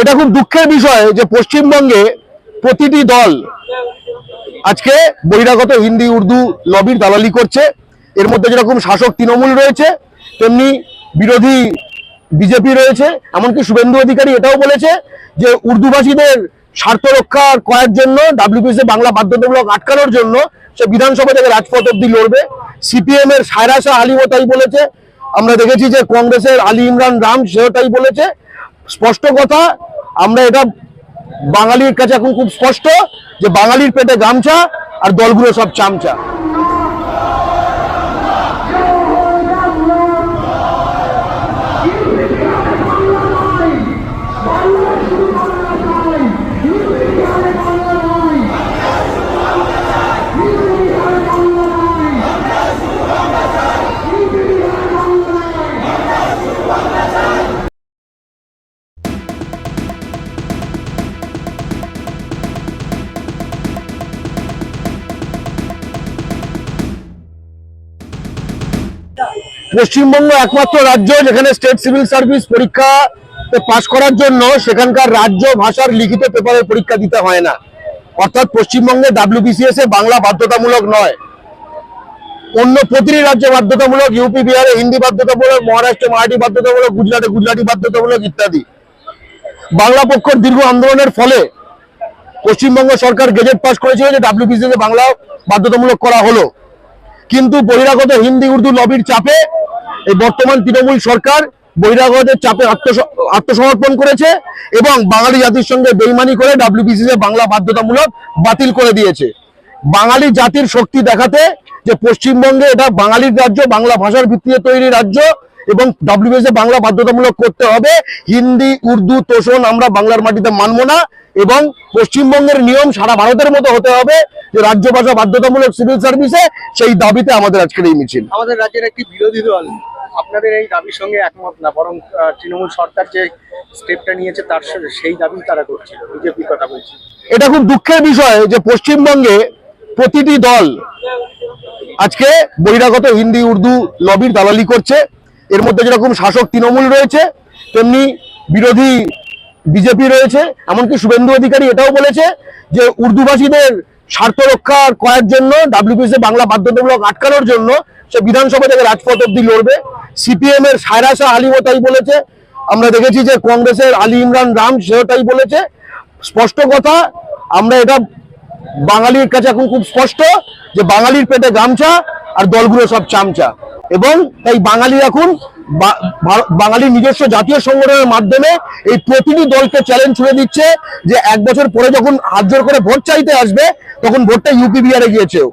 এটা খুব দুঃখের বিষয় যে পশ্চিমবঙ্গে প্রতিটি দল আজকে বহিরাগত হিন্দি, উর্দু লবির দালালি করছে। এর মধ্যে যেরকম শাসক তৃণমূল রয়েছে, তেমনি বিরোধী বিজেপি রয়েছে, এমনকি শুভেন্দু অধিকারী এটাও বলেছে যে উর্দুভাষীদের স্বার্থ রক্ষা করার জন্য ডাব্লিউপিসি বাংলা বাধ্যতামূলক আটকানোর জন্য সে বিধানসভা থেকে রাজপথ অব্দি লড়বে। সিপিএম এর সায়রা শাহ আলিমও তাই বলেছে। আমরা দেখেছি যে কংগ্রেসের আলী ইমরান রাম সেও তাই বলেছে। স্পষ্ট কথা, আমরা এটা বাঙালির কাছে এখন খুব স্পষ্ট যে বাঙালির পেটে গামছা আর দলগুলো সব চামচা। পশ্চিমবঙ্গ একমাত্র রাজ্য যেখানে স্টেট সিভিল সার্ভিস পরীক্ষা পাশ করার জন্য সেখানকার রাজ্য ভাষার লিখিত পেপারের পরীক্ষা দিতে হয় না। অর্থাৎ পশ্চিমবঙ্গে ডাব্লিউবিসিএস এ বাংলা বাধ্যতামূলক নয়। অন্য প্রতিটি রাজ্যে বাধ্যতামূলক ইউপি বিহারে হিন্দি বাধ্যতামূলক, মহারাষ্ট্রে মারাঠি বাধ্যতামূলক, গুজরাটে গুজরাটি বাধ্যতামূলক ইত্যাদি। বাংলা পক্ষের দীর্ঘ আন্দোলনের ফলে পশ্চিমবঙ্গ সরকার গেজেট পাস করেছিল যে ডাব্লিউবিসিএস বাংলা বাধ্যতামূলক করা হলো। কিন্তু বহিরাগত হিন্দি, উর্দু লবির চাপে এই বর্তমান তৃণমূল সরকার বহিরাগতের চাপে আত্মসমর্পণ করেছে এবং বাঙালি জাতির সঙ্গে বেইমানি করে ডাব্লিউবিসিসি বাংলা বাধ্যতামূলক বাতিল করে দিয়েছে। বাঙালি জাতির শক্তি দেখাতে যে পশ্চিমবঙ্গে এটা বাঙালির রাজ্য, বাংলা ভাষার ভিত্তিতে তৈরি রাজ্য এবং ডাব্লিউবিসি বাংলা বাধ্যতামূলক করতে হবে। হিন্দি, উর্দু, তোষণ আমরা বাংলার মাটিতে মানব না এবং পশ্চিমবঙ্গের নিয়ম সারা ভারতের মতো হতে হবে যে রাজ্য ভাষা বাধ্যতামূলক সিভিল সার্ভিসে সেই দাবিতে আমাদের আজকের এই মিছিল। আমাদের রাজ্যের একটি বিরোধী দল আপনাদের এই দাবির সঙ্গে একমত না, বরং তৃণমূল সরকার যে স্টেপটা নিয়েছে তার সেই দাবি তারা করছিল, বিজেপির কথা বলছি। এটা খুব দুঃখের বিষয় যে পশ্চিমবঙ্গে প্রতিটি দল আজকে বহিরাগত হিন্দি, উর্দু লবির দালালি করছে। এর মধ্যে যেরকম শাসক তৃণমূল রয়েছে, তেমনি বিরোধী বিজেপি রয়েছে। এমনকি শুভেন্দু অধিকারী এটাও বলেছে যে উর্দুভাষীদের স্বার্থ রক্ষা করার জন্য ডাব্লিউপিসি বাংলা বাধ্যতামূলক আটকানোর জন্য সে বিধানসভা থেকে রাজপথ অব্দি লড়বে। সিপিএম এর সায়রা শাহ আলিমও তাই বলেছে। আমরা দেখেছি যে কংগ্রেসের আলী ইমরান রাম সেও তাই বলেছে। স্পষ্ট কথা, আমরা এটা বাঙালির কাছে এখন খুব স্পষ্ট যে বাঙালির পেটে গামছা আর দলগুলো সব চামচা। এবং তাই বাঙালি এখন বা- ভা- বাঙালির নিজস্ব জাতীয় সংগঠনের মাধ্যমে এই প্রতিটি দলকে চ্যালেঞ্জ ছুড়ে দিচ্ছে যে এক বছর পরে যখন হাত করে ভোট চাইতে আসবে, তখন ভোটটা ইউপি বিহারে গিয়েছেও।